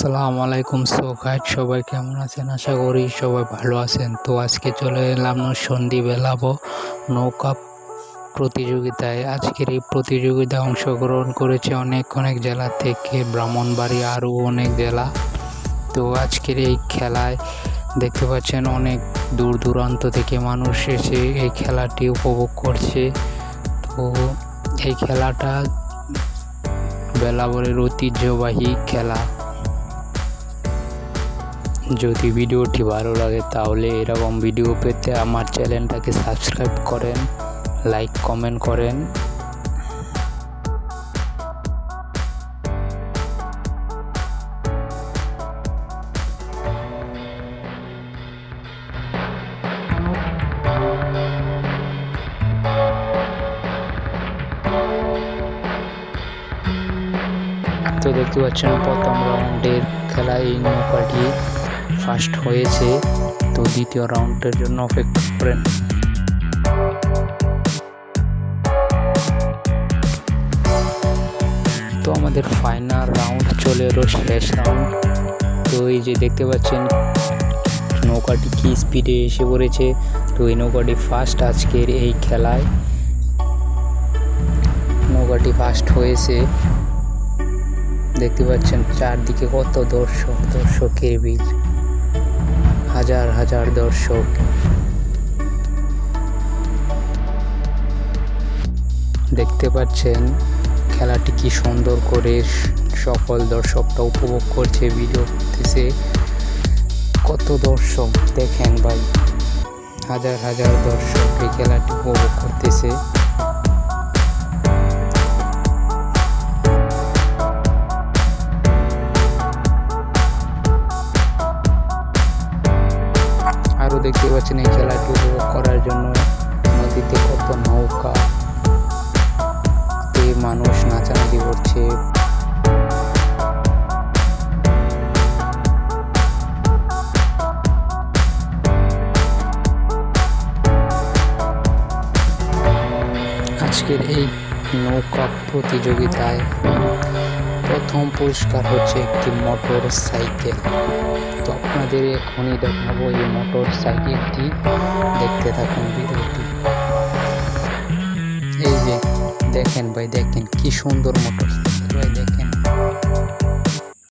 আসসালামু আলাইকুম, সো সবাই কেমন আছেন? আশা করি সবাই ভালো আছেন। তো আজকে চলে এলাম সন্ধি বেলাবো নৌকা প্রতিযোগিতায়। আজকের এই প্রতিযোগিতায় অংশগ্রহণ করেছে অনেক অনেক জেলা থেকে ব্রাহ্মণবাড়ি, আরও অনেক জেলা। তো আজকের এই খেলায় দেখতে পাচ্ছেন অনেক দূর দূরান্ত থেকে মানুষ এসে এই খেলাটি উপভোগ করছে। তো এই খেলাটা বেলাবরের ঐতিহ্যবাহী খেলা। যদি ভিডিওটি ভালো লাগে তাহলে এরকম ভিডিও পেতে আমার চ্যানেলটাকে সাবস্ক্রাইব করেন লাইক কমেন্ট করেন। তো দেখতে পাচ্ছেন প্রথম রাউন্ডের খেলায় নৌকাটি ফার্স্ট হয়েছে, তো দ্বিতীয় রাউন্ডের জন্য অপেক্ষা করেন। তো আমাদের ফাইনাল রাউন্ড চলে এলো, শেষ রাউন্ড। তো এই যে দেখতে পাচ্ছেন, নৌকাটি কি স্পিডে এসে পড়েছে। তো এই নৌকাটি ফার্স্ট আজকের এই খেলায়। নৌকাটি ফার্স্ট হয়েছে। দেখতে পাচ্ছেন, চারদিকে কত দর্শক, দর্শকের ভিড়। হাজার হাজার দর্শক। দেখতে পাচ্ছেন, খেলাটি কি সুন্দর করে সকল দর্শকটা উপভোগ করছে ভিডিও করতেছে কত দর্শক দেখেন ভাই। হাজার হাজার দর্শক এই খেলাটি উপভোগ করতেছে। আরও দেখতে পাচ্ছেন এই খেলাটি উপভোগ করার জন্য নদীতে কত নৌকা। তে মানুষ নাচানাচি করছে। আজকের এই নৌকা প্রতিযোগিতায় প্রথম পুরস্কার হচ্ছে একটি মোটর সাইকেল। তো আপনাদের এখনই দেখাবো এই মোটর সাইকেলটি। দেখতে থাকুন ভিডিওটি। এই যে দেখেন ভাই, দেখেন কি সুন্দর মোটর সাইকেল।